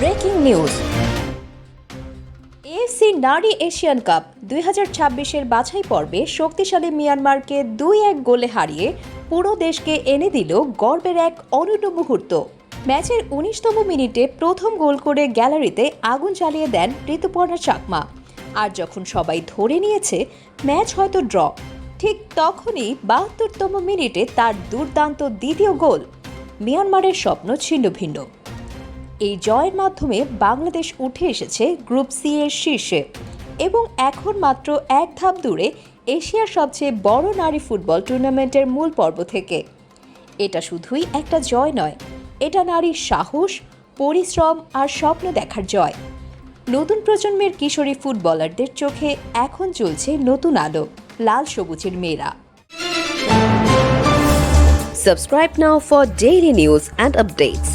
Breaking news. AFC নারী Asian cup দুই হাজার ছাব্বিশের বাছাই পর্বে শক্তিশালী মিয়ানমারকে দুই এক গোলে হারিয়ে পুরো দেশকে এনে দিল গর্বের এক অনন্য মুহূর্ত। ম্যাচের উনিশতম মিনিটে প্রথম গোল করে গ্যালারিতে আগুন জ্বালিয়ে দেন ঋতুপর্ণা চাকমা। আর যখন সবাই ধরে নিয়েছে, ম্যাচ হয়তো ড্র, ঠিক তখনই বাহাত্তরতম মিনিটে তার দুর্দান্ত দ্বিতীয় গোল। মিয়ানমারের স্বপ্ন ছিন্ন ভিন্ন। এই জয়ের মাধ্যমে বাংলাদেশ উঠে এসেছে গ্রুপ সি এর শীর্ষে। এবং এখন মাত্র এক ধাপ দূরে এশিয়ার সবচেয়ে বড় নারী ফুটবল টুর্নামেন্টের মূল পর্ব থেকে। এটা শুধুই একটা জয় নয়, এটা নারীর সাহস, পরিশ্রম আর স্বপ্ন দেখার জয়। নতুন প্রজন্মের কিশোরী ফুটবলারদের চোখে এখন চলছে নতুন আলো, লাল সবুজের মেয়েরা। Subscribe now for daily news and updates.